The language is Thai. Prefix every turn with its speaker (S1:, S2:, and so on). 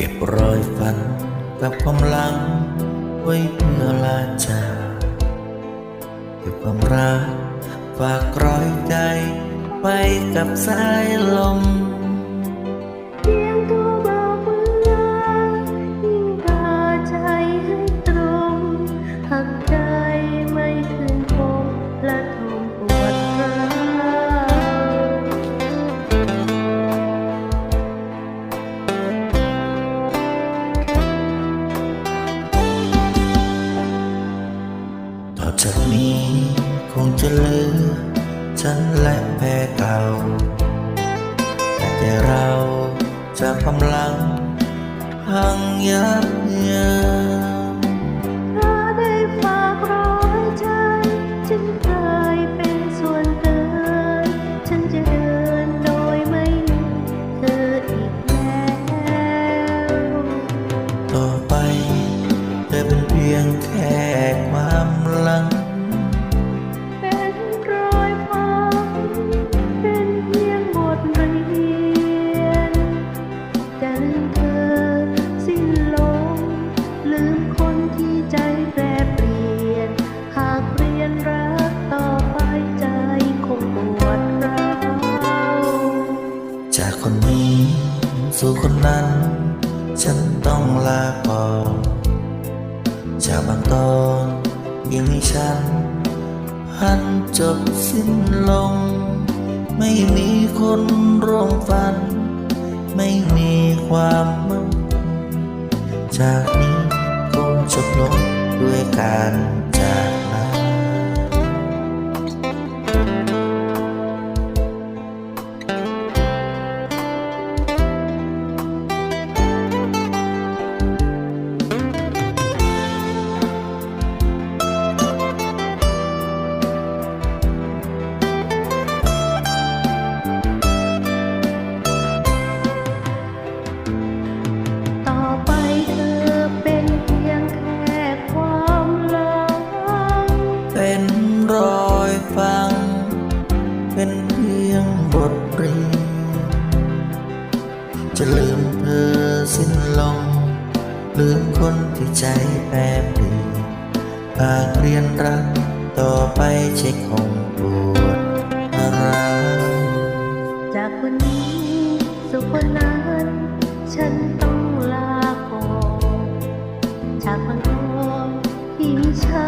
S1: เก็บรอยฟันกับความ
S2: หลัง ไว้เพื่อลาจากเก็บความรักฝากรอยใจไปกับสาย
S1: ลม จากนี้คงจะเหลือฉันและแพ้เก่า แต่ใจเราจะกำลังพังยับเยิน
S2: สู่
S1: ค
S2: นนั้น
S1: ฉันต้องลาก่อนจากบางตอนยังมีฉันพันจบสิ้นลง ไม่มีคนร่วมฝัน ไม่มีความมั่นจากนี้คงจบลงด้วยการจาก จะลืมเธอสิ้นลง ลืมคนที่ใจแปรเปลี่ยนหากเรียนรักต่อไปใช่คงปวดร้าว
S2: จากคนนี้สู่คนนั้น ฉันต้องลาก่อนจากบางตอนที่ฉั